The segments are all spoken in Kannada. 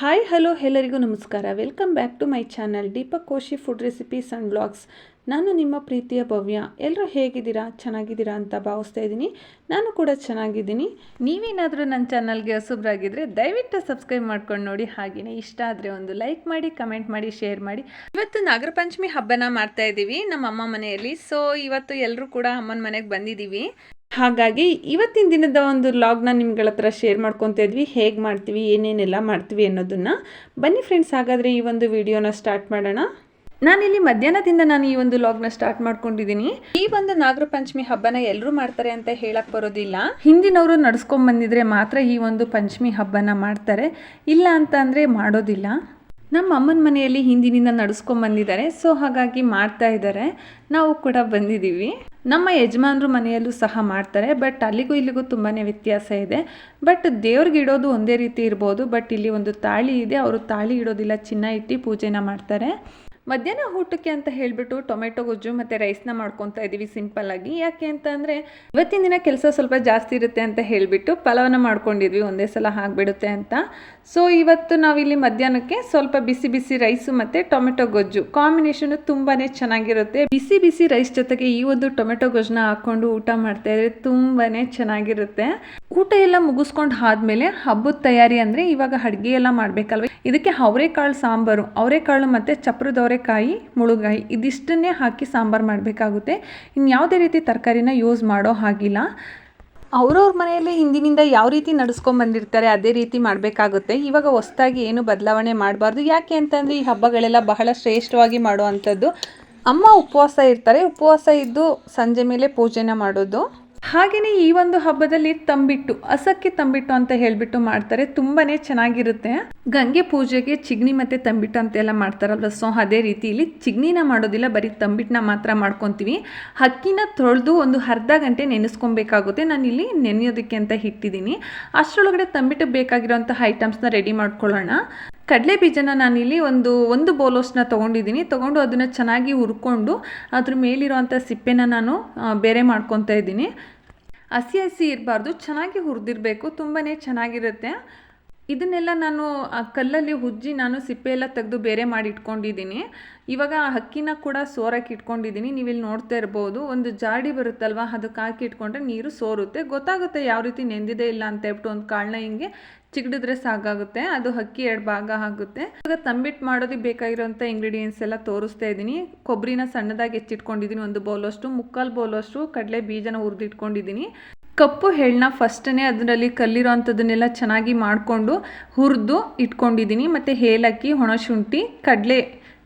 ಹಾಯ್ ಹಲೋ ಎಲ್ಲರಿಗೂ ನಮಸ್ಕಾರ. Welcome back to my channel Deepak Koshi food recipes and blogs ನಾನು ನಿಮ್ಮ ಪ್ರೀತಿಯ ಭವ್ಯ. ಎಲ್ಲರೂ ಹೇಗಿದ್ದೀರಾ? ಚೆನ್ನಾಗಿದ್ದೀರಾ ಅಂತ ಭಾವಿಸ್ತಾ ಇದ್ದೀನಿ. ನಾನು ಕೂಡ ಚೆನ್ನಾಗಿದ್ದೀನಿ. ನೀವೇನಾದರೂ ನನ್ನ ಚಾನಲ್ಗೆ ಹೊಸಬ್ರಾಗಿದ್ದರೆ ದಯವಿಟ್ಟು ಸಬ್ಸ್ಕ್ರೈಬ್ ಮಾಡ್ಕೊಂಡು ನೋಡಿ. ಹಾಗೆಯೇ ಇಷ್ಟ ಆದರೆ ಒಂದು ಲೈಕ್ ಮಾಡಿ ಕಮೆಂಟ್ ಮಾಡಿ ಶೇರ್ ಮಾಡಿ. ಇವತ್ತು ನಾಗರ ಪಂಚಮಿ ಹಬ್ಬನ ಮಾಡ್ತಾ ಇದ್ದೀವಿ ನಮ್ಮ ಅಮ್ಮ ಮನೆಯಲ್ಲಿ. ಸೊ ಇವತ್ತು ಎಲ್ಲರೂ ಕೂಡ ಅಮ್ಮನ ಮನೆಗೆ ಬಂದಿದ್ದೀವಿ. ಹಾಗಾಗಿ ಇವತ್ತಿನ ದಿನದ ಒಂದು ಲಾಗ್ನ ನಿಮ್ಗಳ ಹತ್ರ ಶೇರ್ ಮಾಡ್ಕೊತಾ ಇದ್ವಿ. ಹೇಗೆ ಮಾಡ್ತೀವಿ, ಏನೇನೆಲ್ಲ ಮಾಡ್ತೀವಿ ಅನ್ನೋದನ್ನು. ಬನ್ನಿ ಫ್ರೆಂಡ್ಸ್ ಹಾಗಾದರೆ ಈ ಒಂದು ವಿಡಿಯೋನ ಸ್ಟಾರ್ಟ್ ಮಾಡೋಣ. ನಾನಿಲ್ಲಿ ಮಧ್ಯಾಹ್ನದಿಂದ ನಾನು ಈ ಒಂದು ಲಾಗ್ನ ಸ್ಟಾರ್ಟ್ ಮಾಡ್ಕೊಂಡಿದ್ದೀನಿ. ಈ ಒಂದು ನಾಗರ ಪಂಚಮಿ ಹಬ್ಬನ ಎಲ್ಲರೂ ಮಾಡ್ತಾರೆ ಅಂತ ಹೇಳಕ್ ಬರೋದಿಲ್ಲ. ಹಿಂದಿನವರು ನಡ್ಸ್ಕೊಂಡ್ ಬಂದಿದ್ರೆ ಮಾತ್ರ ಈ ಒಂದು ಪಂಚಮಿ ಹಬ್ಬನ ಮಾಡ್ತಾರೆ. ಇಲ್ಲ ಅಂತ ಅಂದರೆ ಮಾಡೋದಿಲ್ಲ. ನಮ್ಮ ಅಮ್ಮನ ಮನೆಯಲ್ಲಿ ಹಿಂದಿನಿಂದ ನಡ್ಸ್ಕೊಂಡ್ ಬಂದಿದ್ದಾರೆ. ಸೊ, ಹಾಗಾಗಿ ಮಾಡ್ತಾ ಇದ್ದಾರೆ. ನಾವು ಕೂಡ ಬಂದಿದ್ದೀವಿ. ನಮ್ಮ ಯಜಮಾನ್ರು ಮನೆಯಲ್ಲೂ ಸಹ ಮಾಡ್ತಾರೆ. ಬಟ್ ಅಲ್ಲಿಗೂ ಇಲ್ಲಿಗೂ ತುಂಬಾ ವ್ಯತ್ಯಾಸ ಇದೆ. ಬಟ್ ದೇವ್ರಿಗೆ ಇಡೋದು ಒಂದೇ ರೀತಿ ಇರ್ಬೋದು. ಬಟ್ ಇಲ್ಲಿ ಒಂದು ತಾಳಿ ಇದೆ. ಅವರು ತಾಳಿ ಇಡೋದಿಲ್ಲ. ಚಿನ್ನ ಇಟ್ಟು ಪೂಜೆನ ಮಾಡ್ತಾರೆ. ಮಧ್ಯಾಹ್ನ ಊಟಕ್ಕೆ ಅಂತ ಹೇಳಿಬಿಟ್ಟು ಟೊಮೆಟೊ, ಗೊಜ್ಜು ಮತ್ತು ರೈಸ್ನ ಮಾಡ್ಕೊತಾ ಇದ್ದೀವಿ ಸಿಂಪಲ್ಲಾಗಿ ಯಾಕೆ ಅಂತ ಅಂದರೆ ಇವತ್ತಿನ ದಿನ ಕೆಲಸ ಸ್ವಲ್ಪ ಜಾಸ್ತಿ ಇರುತ್ತೆ ಅಂತ ಹೇಳಿಬಿಟ್ಟು ಪಲಾವನ್ನ ಮಾಡ್ಕೊಂಡಿದ್ವಿ, ಒಂದೇ ಸಲ ಆಗಿಬಿಡುತ್ತೆ ಅಂತ. ಸೊ ಇವತ್ತು ನಾವಿಲ್ಲಿ ಮಧ್ಯಾಹ್ನಕ್ಕೆ ಸ್ವಲ್ಪ ಬಿಸಿ ಬಿಸಿ ರೈಸು ಮತ್ತು ಟೊಮೆಟೊ, ಗೊಜ್ಜು ಕಾಂಬಿನೇಷನು ತುಂಬಾ ಚೆನ್ನಾಗಿರುತ್ತೆ. ಬಿಸಿ ಬಿಸಿ ರೈಸ್ ಜೊತೆಗೆ ಈ ಒಂದು ಟೊಮೆಟೊ, ಗೊಜ್ಜನ್ನ ಹಾಕ್ಕೊಂಡು ಊಟ ಮಾಡ್ತಾ ಇದ್ರೆ ತುಂಬಾ ಚೆನ್ನಾಗಿರುತ್ತೆ. ಊಟ ಎಲ್ಲ ಮುಗಿಸ್ಕೊಂಡು ಆದ್ಮೇಲೆ ಹಬ್ಬದ ತಯಾರಿ ಅಂದರೆ ಇವಾಗ ಅಡುಗೆ ಎಲ್ಲ ಮಾಡಬೇಕಲ್ವ? ಇದಕ್ಕೆ ಅವರೆಕಾಳು ಸಾಂಬಾರು, ಅವರೆಕಾಳು ಮತ್ತು ಚಪ್ರದ ಅವರೆಕಾಯಿ, ಮುಳುಗಾಯಿ ಇದಿಷ್ಟನ್ನೇ ಹಾಕಿ ಸಾಂಬಾರು ಮಾಡಬೇಕಾಗುತ್ತೆ. ಇನ್ನು ಯಾವುದೇ ರೀತಿ ತರಕಾರಿನ ಯೂಸ್ ಮಾಡೋ ಹಾಗಿಲ್ಲ. ಅವ್ರವ್ರ ಮನೆಯಲ್ಲಿ ಹಿಂದಿನಿಂದ ಯಾವ ರೀತಿ ನಡ್ಸ್ಕೊಂಡ್ ಬಂದಿರ್ತಾರೆ ಅದೇ ರೀತಿ ಮಾಡಬೇಕಾಗುತ್ತೆ. ಇವಾಗ ಹೊಸ್ದಾಗಿ ಏನು ಬದಲಾವಣೆ ಮಾಡಬಾರ್ದು. ಯಾಕೆ ಅಂತಂದರೆ ಈ ಹಬ್ಬಗಳೆಲ್ಲ ಬಹಳ ಶ್ರೇಷ್ಠವಾಗಿ ಮಾಡುವಂಥದ್ದು. ಅಮ್ಮ ಉಪವಾಸ ಇರ್ತಾರೆ. ಉಪವಾಸ ಇದ್ದು ಸಂಜೆ ಮೇಲೆ ಪೂಜೆನ ಮಾಡೋದು. ಹಾಗೆಯೇ ಈ ಒಂದು ಹಬ್ಬದಲ್ಲಿ ತಂಬಿಟ್ಟು ಅಸಕ್ಕಿ ತಂಬಿಟ್ಟು ಅಂತ ಹೇಳಿಬಿಟ್ಟು ಮಾಡ್ತಾರೆ. ತುಂಬಾ ಚೆನ್ನಾಗಿರುತ್ತೆ. ಗಂಗೆ ಪೂಜೆಗೆ ಚಿಗ್ನಿ ಮತ್ತು ತಂಬಿಟ್ಟು ಅಂತೆಲ್ಲ ಮಾಡ್ತಾರಲ್ವ? ಸೊ ಅದೇ ರೀತಿ ಇಲ್ಲಿ ಚಿಗ್ನಿನ ಮಾಡೋದಿಲ್ಲ, ಬರೀ ತಂಬಿಟ್ಟನ್ನ ಮಾತ್ರ ಮಾಡ್ಕೊತೀವಿ. ಅಕ್ಕಿನ ತೊಳೆದು ಒಂದು ಅರ್ಧ ಗಂಟೆ ನೆನೆಸ್ಕೊಬೇಕಾಗುತ್ತೆ. ನಾನು ಇಲ್ಲಿ ನೆನೆಯೋದಕ್ಕೆ ಅಂತ ಇಟ್ಟಿದ್ದೀನಿ. ಅಷ್ಟರೊಳಗಡೆ ತಂಬಿಟ್ಟು ಬೇಕಾಗಿರೋಂಥ ಐಟಮ್ಸ್ನ ರೆಡಿ ಮಾಡ್ಕೊಳ್ಳೋಣ. ಕಡಲೆ ಬೀಜನ ನಾನಿಲ್ಲಿ ಒಂದು ಒಂದು ಬೋಲೋಸ್ನ ತೊಗೊಂಡಿದ್ದೀನಿ. ತೊಗೊಂಡು ಅದನ್ನು ಚೆನ್ನಾಗಿ ಹುರ್ಕೊಂಡು, ಅದ್ರ ಮೇಲಿರೋವಂಥ ಸಿಪ್ಪೆನ ನಾನು ಬೇರೆ ಮಾಡ್ಕೊತಾ ಇದ್ದೀನಿ. ಹಸಿ ಹಸಿ ಇರಬಾರ್ದು, ಚೆನ್ನಾಗಿ ಹುರಿದಿರಬೇಕು ತುಂಬಾ ಚೆನ್ನಾಗಿರುತ್ತೆ. ಇದನ್ನೆಲ್ಲ ನಾನು ಕಲ್ಲಲ್ಲಿ ಉಜ್ಜಿ ನಾನು ಸಿಪ್ಪೆ ಎಲ್ಲ ತೆಗೆದು ಬೇರೆ ಮಾಡಿ ಇಟ್ಕೊಂಡಿದ್ದೀನಿ ಇವಾಗ ಅಕ್ಕಿನ ಕೂಡ ಸೋರಕ್ಕೆ ಇಟ್ಕೊಂಡಿದ್ದೀನಿ. ನೀವು ಇಲ್ಲಿ ನೋಡ್ತಾ ಇರ್ಬೋದು, ಒಂದು ಜಾಡಿ ಬರುತ್ತಲ್ವ, ಅದಕ್ಕೆ ಹಾಕಿ ಇಟ್ಕೊಂಡ್ರೆ ನೀರು ಸೋರುತ್ತೆ. ಗೊತ್ತಾಗುತ್ತೆ ಯಾವ ರೀತಿ ನೆಂದಿದೆ ಇಲ್ಲ ಅಂತ ಹೇಳ್ಬಿಟ್ಟು ಒಂದು ಕಾಳನ್ನ ಹಿಂಗೆ ಚಿಗಡಿದ್ರೆ ಸಾಕಾಗುತ್ತೆ ಅದು ಅಕ್ಕಿ ಎರಡು ಭಾಗ ಆಗುತ್ತೆ. ಇವಾಗ ತಂಬಿಟ್ಟು ಮಾಡೋದಕ್ಕೆ ಬೇಕಾಗಿರೋಂಥ ಇಂಗ್ರೀಡಿಯೆಂಟ್ಸ್ ಎಲ್ಲ ತೋರಿಸ್ತಾ ಇದ್ದೀನಿ. ಕೊಬ್ಬರಿನ ಸಣ್ಣದಾಗಿ ಹೆಚ್ಚಿಟ್ಕೊಂಡಿದ್ದೀನಿ, ಒಂದು ಬೌಲಷ್ಟು ಮುಕ್ಕಾಲು ಬೌಲಷ್ಟು ಕಡಲೆ ಬೀಜನ ಹುರಿದಿಟ್ಕೊಂಡಿದ್ದೀನಿ. ಕಪ್ಪು ಎಳ್ಳನ್ನ ಫಸ್ಟನೇ ಅದರಲ್ಲಿ ಕಲ್ಲಿರೋ ಅಂಥದ್ದನ್ನೆಲ್ಲ ಚೆನ್ನಾಗಿ ಮಾಡಿಕೊಂಡು ಹುರಿದು ಇಟ್ಕೊಂಡಿದ್ದೀನಿ. ಮತ್ತು ಏಲಕ್ಕಿ ಒಣಶುಂಠಿ ಕಡಲೆ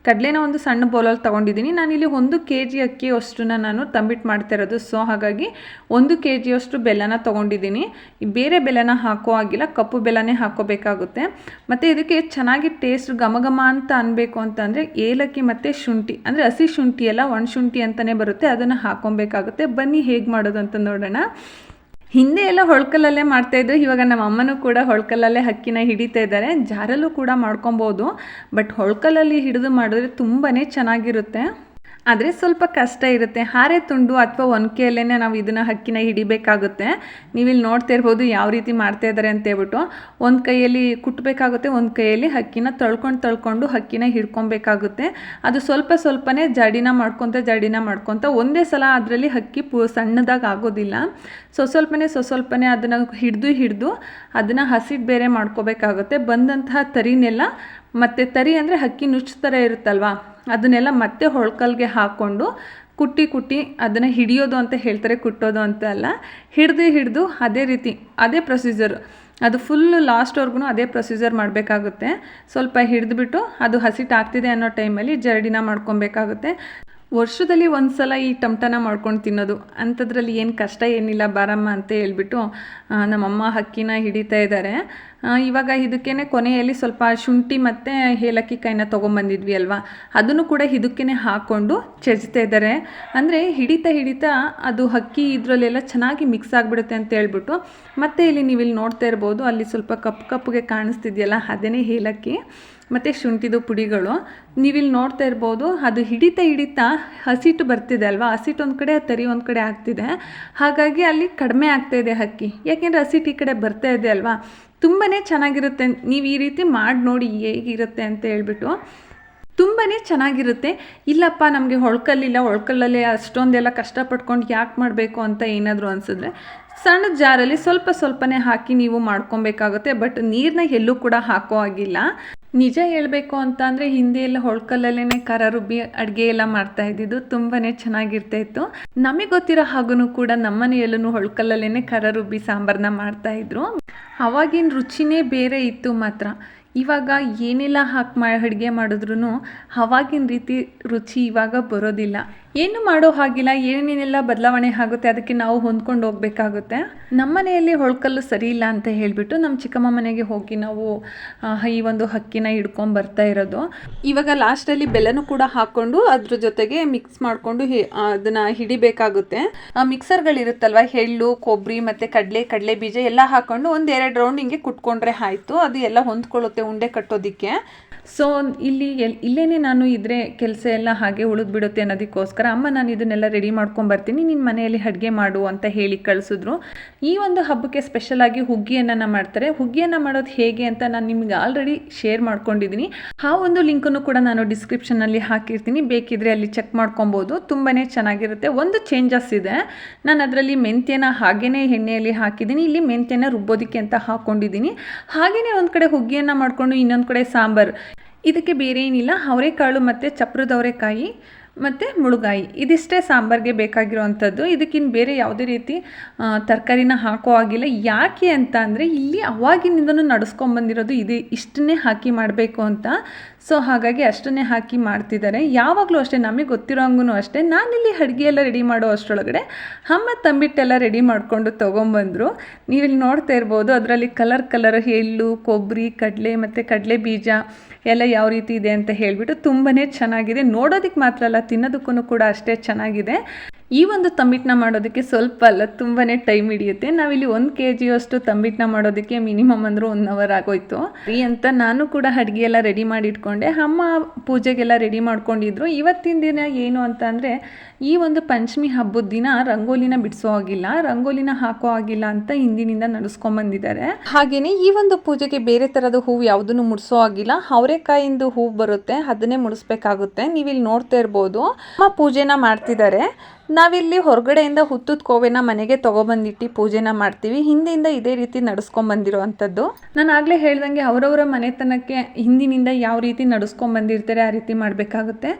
ಕಡಲೆನ ಒಂದು ಸಣ್ಣ ಬೌಲಲ್ಲಿ ತೊಗೊಂಡಿದ್ದೀನಿ. ನಾನಿಲ್ಲಿ ಒಂದು ಕೆ ಜಿ ಅಕ್ಕಿ ಅಷ್ಟನ್ನ ನಾನು ತಂಬಿಟ್ಟು ಮಾಡ್ತಾ ಇರೋದು. ಸೊ ಹಾಗಾಗಿ ಒಂದು ಕೆ ಜಿಯಷ್ಟು ಬೆಲ್ಲನ ತೊಗೊಂಡಿದ್ದೀನಿ. ಬೇರೆ ಬೆಲ್ಲನ ಹಾಕೋ ಆಗಿಲ್ಲ ಕಪ್ಪು ಬೆಲ್ಲನೇ ಹಾಕೋಬೇಕಾಗುತ್ತೆ. ಮತ್ತು ಇದಕ್ಕೆ ಚೆನ್ನಾಗಿ ಟೇಸ್ಟ್ ಘಮ ಘಮ ಅಂತ ಅನ್ಬೇಕು ಅಂತಂದರೆ ಏಲಕ್ಕಿ ಮತ್ತು ಶುಂಠಿ. ಅಂದರೆ ಹಸಿ ಶುಂಠಿ ಎಲ್ಲ ಒಣ ಶುಂಠಿ ಅಂತಲೇ ಬರುತ್ತೆ. ಅದನ್ನು ಹಾಕೊಬೇಕಾಗುತ್ತೆ. ಬನ್ನಿ ಹೇಗೆ ಮಾಡೋದು ಅಂತ ನೋಡೋಣ. ಹಿಂದೆ ಎಲ್ಲ ಹೊಳ್ಕಲ್ಲಲ್ಲೇ ಮಾಡ್ತಾಯಿದ್ರು ಇವಾಗ ನಮ್ಮ ಅಮ್ಮನೂ ಕೂಡ ಹೊಳ್ಕಲ್ಲಲ್ಲೇ ಹಕ್ಕಿನ ಹಿಡಿತಾ ಇದ್ದಾರೆ. ಜಾರಲ್ಲೂ ಕೂಡ ಮಾಡ್ಕೊಬೋದು, ಬಟ್ ಹೊಳ್ಕಲ್ಲಲ್ಲಿ ಹಿಡಿದು ಮಾಡಿದ್ರೆ ತುಂಬಾ ಚೆನ್ನಾಗಿರುತ್ತೆ. ಆದರೆ ಸ್ವಲ್ಪ ಕಷ್ಟ ಇರುತ್ತೆ. ಹಾರೆ ತುಂಡು ಅಥವಾ ಒನಕೆಯಲ್ಲೇ ನಾವು ಇದನ್ನು ಹಕ್ಕಿನ ಹಿಡಿಬೇಕಾಗುತ್ತೆ. ನೀವಿಲ್ಲಿ ನೋಡ್ತಾ ಇರ್ಬೋದು ಯಾವ ರೀತಿ ಮಾಡ್ತಾ ಇದ್ದಾರೆ ಅಂತ ಹೇಳ್ಬಿಟ್ಟು ಒಂದು ಕೈಯಲ್ಲಿ ಕುಟ್ಟಬೇಕಾಗುತ್ತೆ ಒಂದು ಕೈಯಲ್ಲಿ ಹಕ್ಕಿನ ತೊಳ್ಕೊಂಡು ತೊಳ್ಕೊಂಡು ಹಕ್ಕಿನ ಹಿಡ್ಕೊಬೇಕಾಗುತ್ತೆ. ಅದು ಸ್ವಲ್ಪ ಸ್ವಲ್ಪನೇ ಜಡಿನ ಮಾಡ್ಕೊತ ಜಡಿನ ಮಾಡ್ಕೊತ ಒಂದೇ ಸಲ ಅದರಲ್ಲಿ ಹಕ್ಕಿ ಪು ಸಣ್ಣದಾಗಿ ಆಗೋದಿಲ್ಲ. ಸೊ ಸ್ವಲ್ಪನೇ ಸೊ ಸ್ವಲ್ಪನೇ ಅದನ್ನು ಹಿಡಿದು ಹಿಡಿದು ಅದನ್ನು ಹಸಿಟ್ಟು ಬೇರೆ ಮಾಡ್ಕೋಬೇಕಾಗುತ್ತೆ. ಬಂದಂತಹ ತರಿನೆಲ್ಲ ಮತ್ತು ತರಿ ಅಂದರೆ ಹಕ್ಕಿ ನುಚ್ಚು ಥರ ಇರುತ್ತಲ್ವಾ? ಅದನ್ನೆಲ್ಲ ಮತ್ತೆ ಹೊಳ್ಕಲ್ಗೆ ಹಾಕ್ಕೊಂಡು ಕುಟ್ಟಿ ಕುಟ್ಟಿ ಅದನ್ನು ಹಿಡಿಯೋದು ಅಂತ ಹೇಳ್ತಾರೆ, ಕುಟ್ಟೋದು ಅಂತ ಅಲ್ಲ. ಹಿಡ್ದು ಹಿಡಿದು ಅದೇ ರೀತಿ, ಅದೇ ಪ್ರೊಸೀಜರು ಅದು ಫುಲ್ಲು ಲಾಸ್ಟ್ವರೆಗೂ ಅದೇ ಪ್ರೊಸೀಜರ್ ಮಾಡಬೇಕಾಗುತ್ತೆ. ಸ್ವಲ್ಪ ಹಿಡಿದ್ಬಿಟ್ಟು ಅದು ಹಸಿಟ್ಟು ಆಗ್ತಿದೆ ಅನ್ನೋ ಟೈಮಲ್ಲಿ ಜರಡಿನ ಮಾಡ್ಕೊಬೇಕಾಗುತ್ತೆ. ವರ್ಷದಲ್ಲಿ ಒಂದು ಸಲ ಈ ಟಮಟನ ಮಾಡ್ಕೊಂಡು ತಿನ್ನೋದು. ಅಂಥದ್ರಲ್ಲಿ ಏನು ಕಷ್ಟ ಏನಿಲ್ಲ, ಬಾರಮ್ಮ ಅಂತ ಹೇಳ್ಬಿಟ್ಟು ನಮ್ಮಮ್ಮ ಹಕ್ಕಿನ ಹಿಡಿತಾ ಇದ್ದಾರೆ ಇವಾಗ ಇದಕ್ಕೇ ಕೊನೆಯಲ್ಲಿ ಸ್ವಲ್ಪ ಶುಂಠಿ ಮತ್ತು ಏಲಕ್ಕಿ ಕಾಯಿನ ತೊಗೊಂಬಂದಿದ್ವಿ ಅಲ್ವಾ? ಅದನ್ನು ಕೂಡ ಇದಕ್ಕೇ ಹಾಕ್ಕೊಂಡು ಚಜ್ತಾ ಇದ್ದಾರೆ ಅಂದರೆ ಹಿಡಿತಾ ಹಿಡಿತಾ ಅದು ಹಕ್ಕಿ ಇದರಲ್ಲೆಲ್ಲ ಚೆನ್ನಾಗಿ ಮಿಕ್ಸ್ ಆಗಿಬಿಡುತ್ತೆ ಅಂತ ಹೇಳ್ಬಿಟ್ಟು, ಮತ್ತು ಇಲ್ಲಿ ನೀವು ಇಲ್ಲಿ ನೋಡ್ತಾ ಇರ್ಬೋದು, ಅಲ್ಲಿ ಸ್ವಲ್ಪ ಕಪ್ಪು ಕಪ್ಪುಗೆ ಕಾಣಿಸ್ತಿದೆಯಲ್ಲ ಅದೇ ಏಲಕ್ಕಿ. ಮತ್ತು ಶುಂಠಿದು ಪುಡಿಗಳು. ನೀವಿಲ್ಲಿ ನೋಡ್ತಾ ಇರ್ಬೋದು, ಅದು ಹಿಡಿತಾ ಹಿಡಿತಾ ಹಸಿಟ್ಟು ಬರ್ತಿದೆ ಅಲ್ವಾ? ಹಸಿಟ್ಟು ಒಂದು ಕಡೆ, ತರಿ ಒಂದು ಕಡೆ ಆಗ್ತಿದೆ. ಹಾಗಾಗಿ ಅಲ್ಲಿ ಕಡಿಮೆ ಆಗ್ತಾ ಇದೆ ಅಕ್ಕಿ. ಯಾಕೆಂದರೆ ಹಸಿಟ್ಟು ಈ ಕಡೆ ಬರ್ತಾ ಇದೆ ಅಲ್ವಾ? ತುಂಬಾ ಚೆನ್ನಾಗಿರುತ್ತೆ. ನೀವು ಈ ರೀತಿ ಮಾಡಿ ನೋಡಿ ಹೇಗಿರುತ್ತೆ ಅಂತ ಹೇಳ್ಬಿಟ್ಟು. ತುಂಬಾ ಚೆನ್ನಾಗಿರುತ್ತೆ. ಇಲ್ಲಪ್ಪ, ನಮಗೆ ಹೊಳ್ಕಲ್ಲಿಲ್ಲ. ಹೊಳ್ಕಲ್ಲಲ್ಲಿ ಅಷ್ಟೊಂದೆಲ್ಲ ಕಷ್ಟಪಟ್ಕೊಂಡು ಯಾಕೆ ಮಾಡಬೇಕು ಅಂತ ಏನಾದರೂ ಅನಿಸಿದ್ರೆ ಸಣ್ಣ ಜಾರಲ್ಲಿ ಸ್ವಲ್ಪ ಸ್ವಲ್ಪನೇ ಹಾಕಿ ನೀವು ಮಾಡ್ಕೊಬೇಕಾಗುತ್ತೆ. ಬಟ್ ನೀರನ್ನ ಎಲ್ಲೂ ಕೂಡ ಹಾಕೋ ಆಗಿಲ್ಲ ನಿಜ ಹೇಳಬೇಕು ಅಂತ ಅಂದರೆ ಹಿಂದೆ ಎಲ್ಲ ಹೊಳ್ಕಲ್ಲಲ್ಲೇ ಖಾರ ರುಬ್ಬಿ ಅಡುಗೆ ಎಲ್ಲ ಮಾಡ್ತಾ ಇದ್ದಿದ್ದು ತುಂಬಾ ಚೆನ್ನಾಗಿರ್ತಾ ಇತ್ತು. ನಮಗೆ ಗೊತ್ತಿರೋ ಹಾಗೂ ಕೂಡ ನಮ್ಮನೆಯಲ್ಲೂ ಹೊಳ್ಕಲ್ಲಲ್ಲೇ ಖಾರ ರುಬ್ಬಿ ಸಾಂಬಾರನ್ನ ಮಾಡ್ತಾಯಿದ್ರು ಅವಾಗಿನ ರುಚಿನೇ ಬೇರೆ ಇತ್ತು ಮಾತ್ರ. ಇವಾಗ ಏನೆಲ್ಲ ಹಾಕಿ ಮಾ, ಅಡುಗೆ ಮಾಡಿದ್ರೂ ಅವಾಗಿನ ರೀತಿ ರುಚಿ ಇವಾಗ ಬರೋದಿಲ್ಲ. ಏನು ಮಾಡೋ ಹಾಗಿಲ್ಲ, ಏನೇನೆಲ್ಲ ಬದಲಾವಣೆ ಆಗುತ್ತೆ ಅದಕ್ಕೆ ನಾವು ಹೊಂದ್ಕೊಂಡು ಹೋಗಬೇಕಾಗುತ್ತೆ. ನಮ್ಮ ಮನೆಯಲ್ಲಿ ಹೊಳ್ಕಲ್ಲು ಸರಿ ಇಲ್ಲ ಅಂತ ಹೇಳಿಬಿಟ್ಟು ನಮ್ಮ ಚಿಕ್ಕಮ್ಮ ಮನೆಗೆ ಹೋಗಿ ನಾವು ಈ ಒಂದು ಹಕ್ಕಿನ ಹಿಡ್ಕೊಂಡು ಬರ್ತಾ ಇರೋದು. ಇವಾಗ ಲಾಸ್ಟಲ್ಲಿ ಬೆಲ್ಲನೂ ಕೂಡ ಹಾಕ್ಕೊಂಡು ಅದ್ರ ಜೊತೆಗೆ ಮಿಕ್ಸ್ ಮಾಡಿಕೊಂಡು ಅದನ್ನು ಹಿಡಿಬೇಕಾಗುತ್ತೆ. ಮಿಕ್ಸರ್ಗಳಿರುತ್ತಲ್ವ ಎಳ್ಳು ಕೊಬ್ಬರಿ ಮತ್ತು ಕಡಲೆ ಕಡಲೆ ಬೀಜ ಎಲ್ಲ ಹಾಕ್ಕೊಂಡು ಒಂದು ಎರಡು ರೌಂಡ್ ಹಿಂಗೆ ಕುಟ್ಕೊಂಡ್ರೆ ಆಯಿತು. ಅದು ಎಲ್ಲ ಹೊಂದ್ಕೊಳ್ಳುತ್ತೆ ಉಂಡೆ ಕಟ್ಟೋದಕ್ಕೆ. ಸೊ ಇಲ್ಲಿ ಎಲ್ ಇಲ್ಲೇ ನಾನು ಇದ್ರೆ ಕೆಲಸ ಎಲ್ಲ ಹಾಗೆ ಉಳಿದು ಬಿಡುತ್ತೆ ಅನ್ನೋದಕ್ಕೋಸ್ಕರ ಅಮ್ಮ, ನಾನು ಇದನ್ನೆಲ್ಲ ರೆಡಿ ಮಾಡ್ಕೊಂಬರ್ತೀನಿ ನಿನ್ನ ಮನೆಯಲ್ಲಿ ಅಡುಗೆ ಮಾಡು ಅಂತ ಹೇಳಿ ಕಳಿಸಿದ್ರು. ಈ ಒಂದು ಹಬ್ಬಕ್ಕೆ ಸ್ಪೆಷಲಾಗಿ ಹುಗ್ಗಿಯನ್ನು ಮಾಡ್ತಾರೆ. ಹುಗ್ಗಿಯನ್ನು ಮಾಡೋದು ಹೇಗೆ ಅಂತ ನಾನು ನಿಮ್ಗೆ ಆಲ್ರೆಡಿ ಶೇರ್ ಮಾಡ್ಕೊಂಡಿದ್ದೀನಿ ಆ ಒಂದು ಲಿಂಕನ್ನು ಕೂಡ ನಾನು ಡಿಸ್ಕ್ರಿಪ್ಷನಲ್ಲಿ ಹಾಕಿರ್ತೀನಿ. ಬೇಕಿದ್ರೆ ಅಲ್ಲಿ ಚೆಕ್ ಮಾಡ್ಕೊಬೋದು. ತುಂಬಾ ಚೆನ್ನಾಗಿರುತ್ತೆ. ಒಂದು ಚೇಂಜಸ್ ಇದೆ. ನಾನು ಅದರಲ್ಲಿ ಮೆಂತ್ಯನ ಹಾಗೇ ಎಣ್ಣೆಯಲ್ಲಿ ಹಾಕಿದ್ದೀನಿ ಇಲ್ಲಿ ಮೆಂತ್ಯನ ರುಬ್ಬೋದಕ್ಕೆ ಅಂತ ಹಾಕ್ಕೊಂಡಿದ್ದೀನಿ ಹಾಗೆಯೇ ಒಂದು ಕಡೆ ಹುಗ್ಗಿಯನ್ನು ಮಾಡಿಕೊಂಡು ಇನ್ನೊಂದು ಕಡೆ ಸಾಂಬಾರು. ಇದಕ್ಕೆ ಬೇರೆ ಏನಿಲ್ಲ ಅವರೆಕಾಳು ಮತ್ತು ಚಪ್ರದ ಅವರೆಕಾಯಿ. ಮತ್ತು ಮುಳುಗಾಯಿ. ಇದಿಷ್ಟೇ ಸಾಂಬಾರಿಗೆ ಬೇಕಾಗಿರುವಂಥದ್ದು. ಇದಕ್ಕಿನ್ನು ಬೇರೆ ಯಾವುದೇ ರೀತಿ ತರಕಾರಿನ ಹಾಕೋ ಆಗಿಲ್ಲ ಯಾಕೆ ಅಂತ ಅಂದರೆ ಇಲ್ಲಿ ಅವಾಗಿನಿಂದನೂ ನಡೆಸ್ಕೊಂಬಂದಿರೋದು ಇದು. ಇಷ್ಟನ್ನೇ ಹಾಕಿ ಮಾಡಬೇಕು ಅಂತ ಸೊ ಹಾಗಾಗಿ ಅಷ್ಟನ್ನೇ ಹಾಕಿ ಮಾಡ್ತಿದ್ದಾರೆ. ಯಾವಾಗಲೂ ಅಷ್ಟೇ, ನಮಗೆ ಗೊತ್ತಿರೋಂಗೂ ಅಷ್ಟೇ, ನಾನಿಲ್ಲಿ ಅಡುಗೆ ಎಲ್ಲ ರೆಡಿ ಮಾಡೋ ಅಷ್ಟರೊಳಗಡೆ ಅಮ್ಮ ತಂಬಿಟ್ಟೆಲ್ಲ ರೆಡಿ ಮಾಡಿಕೊಂಡು ತೊಗೊಂಬಂದರು. ನೀವಿಲ್ಲಿ ನೋಡ್ತಾ ಇರ್ಬೋದು, ಅದರಲ್ಲಿ ಕಲರ್ ಕಲರ್ ಎಳ್ಳು ಕೊಬ್ಬರಿ ಕಡಲೆ ಮತ್ತು ಕಡಲೆ ಬೀಜ ಎಲ್ಲ ಯಾವ ರೀತಿ ಇದೆ ಅಂತ ಹೇಳಿಬಿಟ್ಟು ತುಂಬಾ ಚೆನ್ನಾಗಿದೆ. ನೋಡೋದಕ್ಕೆ ಮಾತ್ರ ಅಲ್ಲ ತಿನ್ನೋದಕ್ಕೂ ಕೂಡ ಅಷ್ಟೇ ಚೆನ್ನಾಗಿದೆ. ಈ ಒಂದು ತಂಬಿಟ್ಟನ್ನ ಮಾಡೋದಕ್ಕೆ ಸ್ವಲ್ಪ ಅಲ್ಲ ತುಂಬಾ ಟೈಮ್ ಹಿಡಿಯುತ್ತೆ. ನಾವಿಲ್ಲಿ ಒಂದು ಕೆ ಜಿಯಷ್ಟು ತಂಬಿಟ್ಟನ್ನ ಮಾಡೋದಕ್ಕೆ ಮಿನಿಮಮ್ ಅಂದರೂ ಒನ್ ಅವರ್ ಆಗೋಯ್ತು. ಈ ಅಂತ ನಾನು ಕೂಡ ಅಡುಗೆ ಎಲ್ಲ ರೆಡಿ ಮಾಡಿ ಇಟ್ಕೊಂಡೆ. ಅಮ್ಮ ಪೂಜೆಗೆಲ್ಲ ರೆಡಿ ಮಾಡ್ಕೊಂಡಿದ್ರು. ಇವತ್ತಿನ ದಿನ ಏನು ಅಂತ ಅಂದರೆ, ಈ ಒಂದು ಪಂಚಮಿ ಹಬ್ಬದ ದಿನ ರಂಗೋಲಿನ ಬಿಡಿಸೋ ಆಗಿಲ್ಲ ರಂಗೋಲಿನ ಹಾಕೋ ಆಗಿಲ್ಲ ಅಂತ ಹಿಂದಿನಿಂದ ನಡೆಸ್ಕೊಂಬಂದಿದ್ದಾರೆ ಹಾಗೆಯೇ ಈ ಒಂದು ಪೂಜೆಗೆ ಬೇರೆ ಥರದ ಹೂವು ಯಾವುದನ್ನು ಮುಡಿಸೋ ಆಗಿಲ್ಲ ಅವರೆಕಾಯಿಂದ ಹೂವು ಬರುತ್ತೆ, ಅದನ್ನೇ ಮುಡಿಸ್ಬೇಕಾಗುತ್ತೆ. ನೀವಿಲ್ಲಿ ನೋಡ್ತಾ ಇರ್ಬೋದು. ಅಮ್ಮ ಪೂಜೆನ ಮಾಡ್ತಿದ್ದಾರೆ. ನಾವಿಲ್ಲಿ ಹೊರಗಡೆಯಿಂದ ಹುತ್ತದ ಕೋವೆನ ಮನೆಗೆ ತೊಗೊಬಂದಿಟ್ಟು ಪೂಜೆನ ಮಾಡ್ತೀವಿ. ಹಿಂದೆಯಿಂದ ಇದೇ ರೀತಿ ನಡೆಸ್ಕೊಂಬಂದಿರುವಂಥದ್ದು. ನಾನು ಆಗಲೇ ಹೇಳ್ದಂಗೆ ಅವರವರ ಮನೆತನಕ್ಕೆ ಹಿಂದಿನಿಂದ ಯಾವ ರೀತಿ ನಡೆಸ್ಕೊಂಬಂದಿರ್ತಾರೆ ಆ ರೀತಿ ಮಾಡಬೇಕಾಗುತ್ತೆ.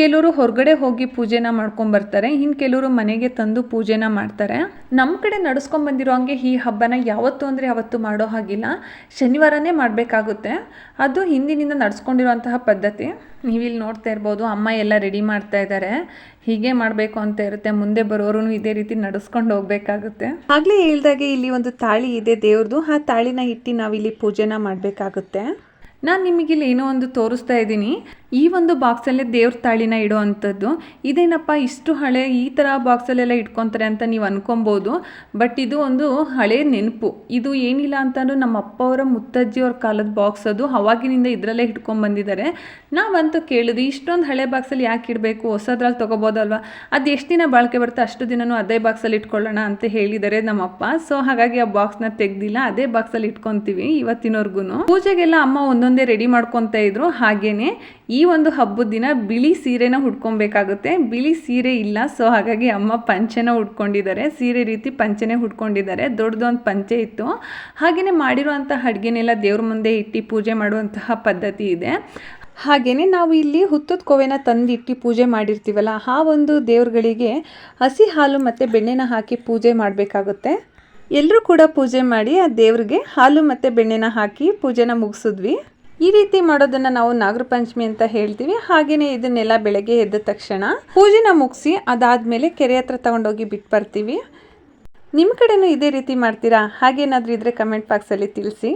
ಕೆಲವರು ಹೊರಗಡೆ ಹೋಗಿ ಪೂಜೆನ ಮಾಡ್ಕೊಂಬರ್ತಾರೆ. ಇನ್ನು ಕೆಲವರು ಮನೆಗೆ ತಂದು ಪೂಜೆನ ಮಾಡ್ತಾರೆ. ನಮ್ಮ ಕಡೆ ನಡೆಸ್ಕೊಂಬಂದಿರೋ ಹಂಗೆ ಈ ಹಬ್ಬನ ಯಾವತ್ತು ಅಂದರೆ ಯಾವತ್ತು ಮಾಡೋ ಹಾಗಿಲ್ಲ. ಶನಿವಾರನೇ ಮಾಡಬೇಕಾಗುತ್ತೆ. ಅದು ಹಿಂದಿನಿಂದ ನಡೆಸ್ಕೊಂಡಿರುವಂತಹ ಪದ್ಧತಿ. ನೀವಿಲ್ಲಿ ನೋಡ್ತಾ ಇರ್ಬೋದು, ಅಮ್ಮ ಎಲ್ಲ ರೆಡಿ ಮಾಡ್ತಾ ಇದ್ದಾರೆ ಹೀಗೆ ಮಾಡಬೇಕು ಅಂತ ಇರುತ್ತೆ. ಮುಂದೆ ಬರೋರು ಇದೇ ರೀತಿ ನಡೆಸ್ಕೊಂಡು ಹೋಗ್ಬೇಕಾಗುತ್ತೆ. ಆಗ್ಲೇ ಹೇಳ್ದಾಗೆ ಇಲ್ಲಿ ಒಂದು ತಾಳಿ ಇದೆ ದೇವ್ರದ್ದು ಆ ತಾಳಿನ ಇಟ್ಟು ನಾವಿಲ್ಲಿ ಪೂಜೆನ ಮಾಡಬೇಕಾಗುತ್ತೆ. ನಾನು ನಿಮಗಿಲ್ಲಿ ಏನೋ ಒಂದು ತೋರಿಸ್ತಾ ಇದ್ದೀನಿ. ಈ ಒಂದು ಬಾಕ್ಸಲ್ಲೇ ದೇವ್ರ ತಾಳಿನ ಇಡೋ ಅಂಥದ್ದು ಇದೇನಪ್ಪ, ಇಷ್ಟು ಹಳೆ ಈ ಥರ ಬಾಕ್ಸಲ್ಲೆಲ್ಲ ಇಟ್ಕೊತಾರೆ ಅಂತ ನೀವು ಅನ್ಕೊಬೋದು. ಬಟ್ ಇದು ಒಂದು ಹಳೆ ನೆನಪು. ಇದು ಏನಿಲ್ಲ ಅಂತಂದ್ರೂ ನಮ್ಮ ಅಪ್ಪ ಅವರ ಮುತ್ತಜ್ಜಿಯವ್ರ ಕಾಲದ ಬಾಕ್ಸ್ ಅದು. ಅವಾಗಿನಿಂದ ಇದರಲ್ಲೇ ಇಟ್ಕೊಂಡ್ಬಂದಿದ್ದಾರೆ ನಾವಂತೂ ಕೇಳಿದ್ವಿ, ಇಷ್ಟೊಂದು ಹಳೆ ಬಾಕ್ಸಲ್ಲಿ ಯಾಕೆ ಇಡಬೇಕು? ಹೊಸದ್ರಲ್ಲಿ ತೊಗೋಬೋದಲ್ವ? ಅದು ಎಷ್ಟು ದಿನ ಬಾಳಿಕೆ ಬರುತ್ತೆ? ಅಷ್ಟು ದಿನವೂ ಅದೇ ಬಾಕ್ಸಲ್ಲಿ ಇಟ್ಕೊಳ್ಳೋಣ ಅಂತ ಹೇಳಿದ್ದಾರೆ ನಮ್ಮಪ್ಪ. ಸೊ ಹಾಗಾಗಿ ಆ ಬಾಕ್ಸ್ನ ತೆಗ್ದಿಲ್ಲ, ಅದೇ ಬಾಕ್ಸಲ್ಲಿ ಇಟ್ಕೊತೀವಿ ಇವತ್ತಿನವರೆಗೂ ಪೂಜೆಗೆಲ್ಲ ಅಮ್ಮ ಒಂದೊಂದೇ ರೆಡಿ ಮಾಡ್ಕೊತಾ ಇದ್ರು ಹಾಗೇನೆ ಈ ಒಂದು ಹಬ್ಬದ ದಿನ ಬಿಳಿ ಸೀರೆನ ಉಟ್ಕೊಬೇಕಾಗುತ್ತೆ. ಬಿಳಿ ಸೀರೆ ಇಲ್ಲ ಸೊ ಹಾಗಾಗಿ ಅಮ್ಮ ಪಂಚೆನ ಉಟ್ಕೊಂಡಿದ್ದಾರೆ. ಸೀರೆ ರೀತಿ ಪಂಚೆನೇ ಉಟ್ಕೊಂಡಿದ್ದಾರೆ. ದೊಡ್ಡದೊಂದು ಪಂಚೆ ಇತ್ತು. ಹಾಗೆಯೇ ಮಾಡಿರುವಂತಹ ಅಡುಗೆನೆಲ್ಲ ದೇವ್ರ ಮುಂದೆ ಇಟ್ಟು ಪೂಜೆ ಮಾಡುವಂತಹ ಪದ್ಧತಿ ಇದೆ. ಹಾಗೆಯೇ ನಾವು ಇಲ್ಲಿ ಹುತ್ತದ ಕೋವೆನ ತಂದಿಟ್ಟು ಪೂಜೆ ಮಾಡಿರ್ತೀವಲ್ಲ, ಆ ಒಂದು ದೇವ್ರುಗಳಿಗೆ ಹಸಿ ಹಾಲು ಮತ್ತು ಬೆಣ್ಣೆನ ಹಾಕಿ ಪೂಜೆ ಮಾಡಬೇಕಾಗುತ್ತೆ. ಎಲ್ಲರೂ ಕೂಡ ಪೂಜೆ ಮಾಡಿ ಆ ದೇವ್ರಿಗೆ ಹಾಲು ಮತ್ತು ಬೆಣ್ಣೆನ ಹಾಕಿ ಪೂಜೆನ ಮುಗಿಸಿದ್ವಿ. ಈ ರೀತಿ ಮಾಡೋದನ್ನ ನಾವು ನಾಗರ ಪಂಚಮಿ ಅಂತ ಹೇಳ್ತೀವಿ. ಹಾಗೇನೆ ಇದನ್ನೆಲ್ಲ ಬೆಳಗ್ಗೆ ಎದ್ದ ತಕ್ಷಣ ಪೂಜೆನ ಮುಗಿಸಿ ಅದಾದ್ಮೇಲೆ ಕೆರೆ ಹತ್ರ ತಗೊಂಡೋಗಿ ಬಿಟ್ಟು ಬರ್ತೀವಿ. ನಿಮ್ಮ ಕಡೆನೂ ಇದೇ ರೀತಿ ಮಾಡ್ತೀರಾ? ಹಾಗೇನಾದರೂ ಇದ್ರೆ ಕಮೆಂಟ್ ಬಾಕ್ಸಲ್ಲಿ ತಿಳಿಸಿ.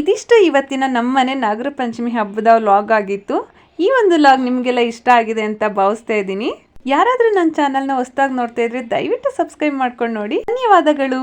ಇದಿಷ್ಟು ಇವತ್ತಿನ ನಮ್ಮನೆ ನಾಗರ ಪಂಚಮಿ ಹಬ್ಬದ ವ್ಲಾಗ್ ಆಗಿತ್ತು. ಈ ಒಂದು ಲಾಗ್ ನಿಮಗೆಲ್ಲ ಇಷ್ಟ ಆಗಿದೆ ಅಂತ ಭಾವಿಸ್ತಾ ಇದ್ದೀನಿ. ಯಾರಾದರೂ ನನ್ನ ಚಾನಲ್ನ ಹೊಸ್ದಾಗಿ ನೋಡ್ತಾ ಇದ್ರೆ ದಯವಿಟ್ಟು ಸಬ್ಸ್ಕ್ರೈಬ್ ಮಾಡ್ಕೊಂಡು ನೋಡಿ. ಧನ್ಯವಾದಗಳು.